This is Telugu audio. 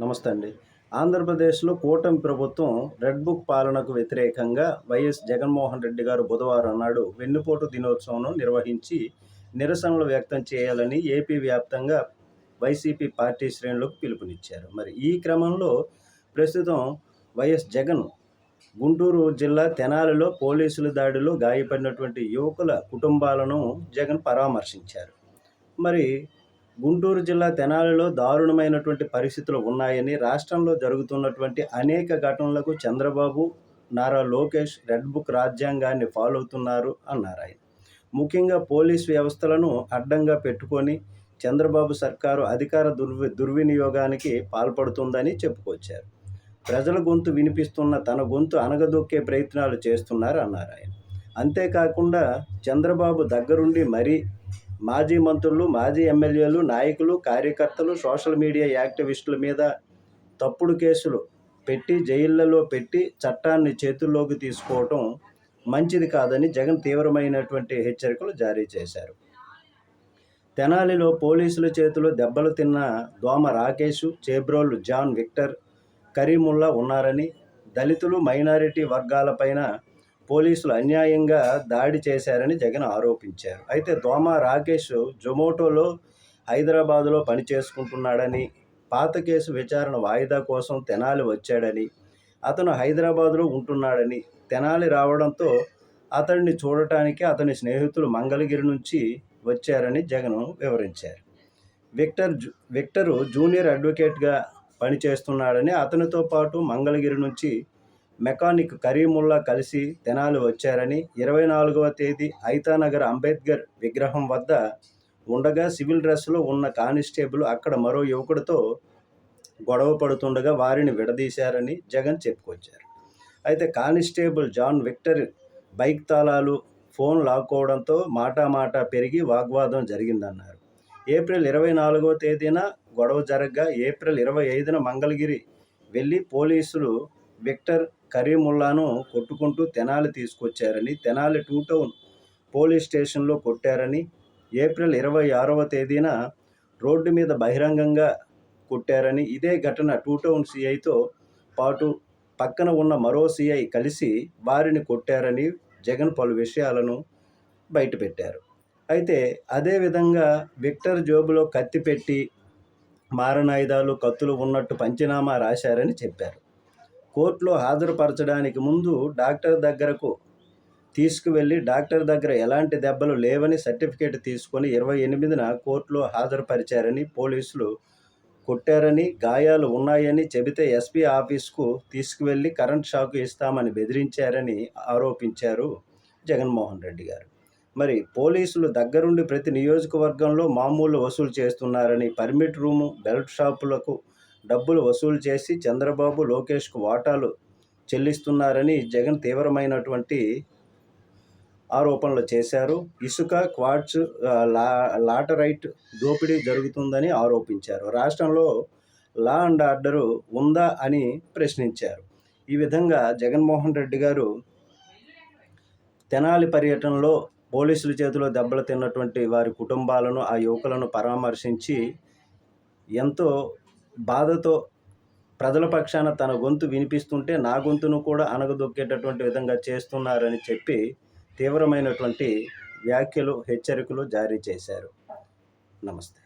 నమస్తే అండి. ఆంధ్రప్రదేశ్లో కూటమి ప్రభుత్వం రెడ్ బుక్ పాలనకు వ్యతిరేకంగా వైఎస్ జగన్మోహన్ రెడ్డి గారు బుధవారం నాడు వెన్నుపోటు దినోత్సవం నిర్వహించి నిరసనలు వ్యక్తం చేయాలని ఏపీ వ్యాప్తంగా వైసీపీ పార్టీ శ్రేణులకు పిలుపునిచ్చారు. మరి ఈ క్రమంలో ప్రస్తుతం వైఎస్ జగన్ గుంటూరు జిల్లా తెనాలిలో పోలీసుల దాడిలో గాయపడినటువంటి యువకుల కుటుంబాలను జగన్ పరామర్శించారు. మరి గుంటూరు జిల్లా తెనాలిలో దారుణమైనటువంటి పరిస్థితులు ఉన్నాయని రాష్ట్రంలో జరుగుతున్నటువంటి అనేక ఘటనలకు చంద్రబాబు నారా లోకేష్ రెడ్ బుక్ రాజ్యాంగాన్ని ఫాలో అవుతున్నారు అన్నారు ఆయన. ముఖ్యంగా పోలీస్ వ్యవస్థలను అడ్డంగా పెట్టుకొని చంద్రబాబు సర్కారు అధికార దుర్వి దుర్వినియోగానికి పాల్పడుతుందని చెప్పుకొచ్చారు. ప్రజల గొంతు వినిపిస్తున్న తన గొంతు అనగదొక్కే ప్రయత్నాలు చేస్తున్నారు అన్నారు ఆయన. అంతేకాకుండా చంద్రబాబు దగ్గరుండి మరీ మాజీ మంత్రులు మాజీ ఎమ్మెల్యేలు నాయకులు కార్యకర్తలు సోషల్ మీడియా యాక్టివిస్టుల మీద తప్పుడు కేసులు పెట్టి జైళ్ళలో పెట్టి చట్టాన్ని చేతుల్లోకి తీసుకోవటం మంచిది కాదని జగన్ తీవ్రమైనటువంటి హెచ్చరికలు జారీ చేశారు. తెనాలిలో పోలీసుల చేతిలో దెబ్బలు తిన్న దోమ రాకేష్ చేబ్రోలు జాన్ విక్టర్ కరీముల్లా ఉన్నారని దళితులు మైనారిటీ వర్గాలపైన పోలీసులు అన్యాయంగా దాడి చేశారని జగన్ ఆరోపించారు. అయితే దోమ రాకేష్ జొమాటోలో హైదరాబాదులో పనిచేసుకుంటున్నాడని పాత కేసు విచారణ వాయిదా కోసం తెనాలి వచ్చాడని అతను హైదరాబాదులో ఉంటున్నాడని తెనాలి రావడంతో అతన్ని చూడటానికి అతని స్నేహితులు మంగళగిరి నుంచి వచ్చారని జగన్ వివరించారు. విక్టర్ విక్టరు జూనియర్ అడ్వకేట్గా పనిచేస్తున్నాడని అతనితో పాటు మంగళగిరి నుంచి మెకానిక్ కరీముల్లా కలిసి తెనాలి వచ్చారని ఇరవై నాలుగవ తేదీ ఐతానగర్ అంబేద్కర్ విగ్రహం వద్ద ఉండగా సివిల్ డ్రెస్లో ఉన్న కానిస్టేబుల్ అక్కడ మరో యువకుడితో గొడవ పడుతుండగా వారిని విడదీశారని జగన్ చెప్పుకొచ్చారు. అయితే కానిస్టేబుల్ జాన్ విక్టర్ బైక్ తాళాలు ఫోన్ లాక్కోవడంతో మాటామాటా పెరిగి వాగ్వాదం జరిగిందన్నారు. ఏప్రిల్ ఇరవై నాలుగవ తేదీన గొడవ జరగగా ఏప్రిల్ ఇరవై ఐదున మంగళగిరి వెళ్ళి పోలీసులు విక్టర్ కరీముల్లాను కొట్టుకుంటూ తెనాలి తీసుకొచ్చారని తెనాలి టూ టౌన్ పోలీస్ స్టేషన్లో కొట్టారని ఏప్రిల్ ఇరవై ఆరవ తేదీన రోడ్డు మీద బహిరంగంగా కొట్టారని ఇదే ఘటన టూ టౌన్ సిఐతో పాటు పక్కన ఉన్న మరో సిఐ కలిసి వారిని కొట్టారని జగన్ పలు విషయాలను బయటపెట్టారు. అయితే అదేవిధంగా విక్టర్ జోబులో కత్తి పెట్టి మారణాయుధాలు కత్తులు ఉన్నట్టు పంచనామా రాశారని చెప్పారు. కోర్టులో హాజరుపరచడానికి ముందు డాక్టర్ దగ్గరకు తీసుకువెళ్ళి డాక్టర్ దగ్గర ఎలాంటి దెబ్బలు లేవని సర్టిఫికేట్ తీసుకొని ఇరవై ఎనిమిదిన కోర్టులో హాజరుపరిచారని పోలీసులు కొట్టారని గాయాలు ఉన్నాయని చెబితే ఎస్పీ ఆఫీస్కు తీసుకువెళ్ళి కరెంట్ షాక్ ఇస్తామని బెదిరించారని ఆరోపించారు జగన్మోహన్ రెడ్డి గారు. మరి పోలీసులు దగ్గరుండి ప్రతి నియోజకవర్గంలో మామూలు వసూలు చేస్తున్నారని పర్మిట్ రూము బెల్ట్ షాపులకు డబ్బులు వసూలు చేసి చంద్రబాబు లోకేష్కు వాటాలు చెల్లిస్తున్నారని జగన్ తీవ్రమైనటువంటి ఆరోపణలు చేశారు. ఇసుక క్వార్ట్స్ లా లాటరైట్ దోపిడీ జరుగుతుందని ఆరోపించారు. రాష్ట్రంలో లా అండ్ ఆర్డర్ ఉందా అని ప్రశ్నించారు. ఈ విధంగా జగన్మోహన్ రెడ్డి గారు తెనాలి పర్యటనలో పోలీసుల చేతిలో దెబ్బలు తిన్నటువంటి వారి కుటుంబాలను ఆ యువకులను పరామర్శించి ఎంతో బాధతో ప్రజల పక్షాన తన గొంతు వినిపిస్తుంటే నా గొంతును కూడా అనగదొక్కేటటువంటి విధంగా చేస్తున్నారని చెప్పి తీవ్రమైనటువంటి వ్యాఖ్యలు హెచ్చరికలు జారీ చేశారు. నమస్తే.